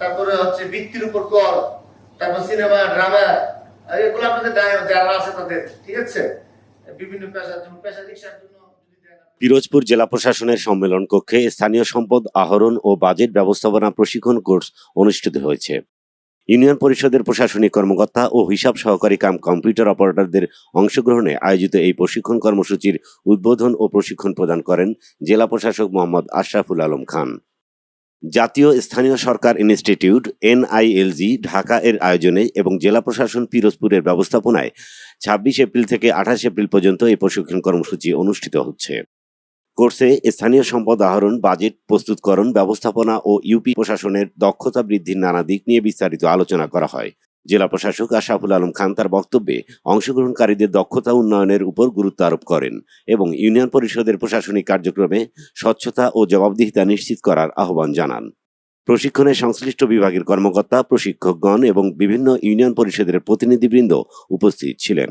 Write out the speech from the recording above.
তারপরে হচ্ছে বৃত্তির উপর কর তারপর সিনেমা ড্রামা এগুলো আপনাদের যারা আছে তাদের, ঠিক আছে? বিভিন্ন পেশা রিক্সার জন্য পিরোজপুর জেলা প্রশাসনের সম্মেলন কক্ষে স্থানীয় সম্পদ আহরণ ও বাজেট ব্যবস্থাপনা প্রশিক্ষণ কোর্স অনুষ্ঠিত হয়েছে। ইউনিয়ন পরিষদের প্রশাসনিক কর্মকর্তা ও হিসাব সহকারী কাম কম্পিউটার অপারেটরদের অংশগ্রহণে আয়োজিত এই প্রশিক্ষণ কর্মসূচির উদ্বোধন ও প্রশিক্ষণ প্রদান করেন জেলা প্রশাসক মোহাম্মদ আশরাফুল আলম খান। জাতীয় স্থানীয় সরকার ইনস্টিটিউট এনআইএলজি ঢাকা এর আয়োজনে এবং জেলা প্রশাসন পিরোজপুরের ব্যবস্থাপনায় ছাব্বিশ এপ্রিল থেকে আঠাশ এপ্রিল পর্যন্ত এই প্রশিক্ষণ কর্মসূচি অনুষ্ঠিত হচ্ছে। কোর্সে স্থানীয় সম্পদ আহরণ, বাজেট, প্রস্তুতকরণ, ব্যবস্থাপনা ও ইউপি প্রশাসনের দক্ষতা বৃদ্ধির নানা দিক নিয়ে বিস্তারিত আলোচনা করা হয়। জেলা প্রশাসক আশরাফুল আলম খান তার বক্তব্যে অংশগ্রহণকারীদের দক্ষতা উন্নয়নের উপর গুরুত্ব আরোপ করেন এবং ইউনিয়ন পরিষদের প্রশাসনিক কার্যক্রমে স্বচ্ছতা ও জবাবদিহিতা নিশ্চিত করার আহ্বান জানান। প্রশিক্ষণে সংশ্লিষ্ট বিভাগের কর্মকর্তা, প্রশিক্ষকগণ এবং বিভিন্ন ইউনিয়ন পরিষদের প্রতিনিধিবৃন্দ উপস্থিত ছিলেন।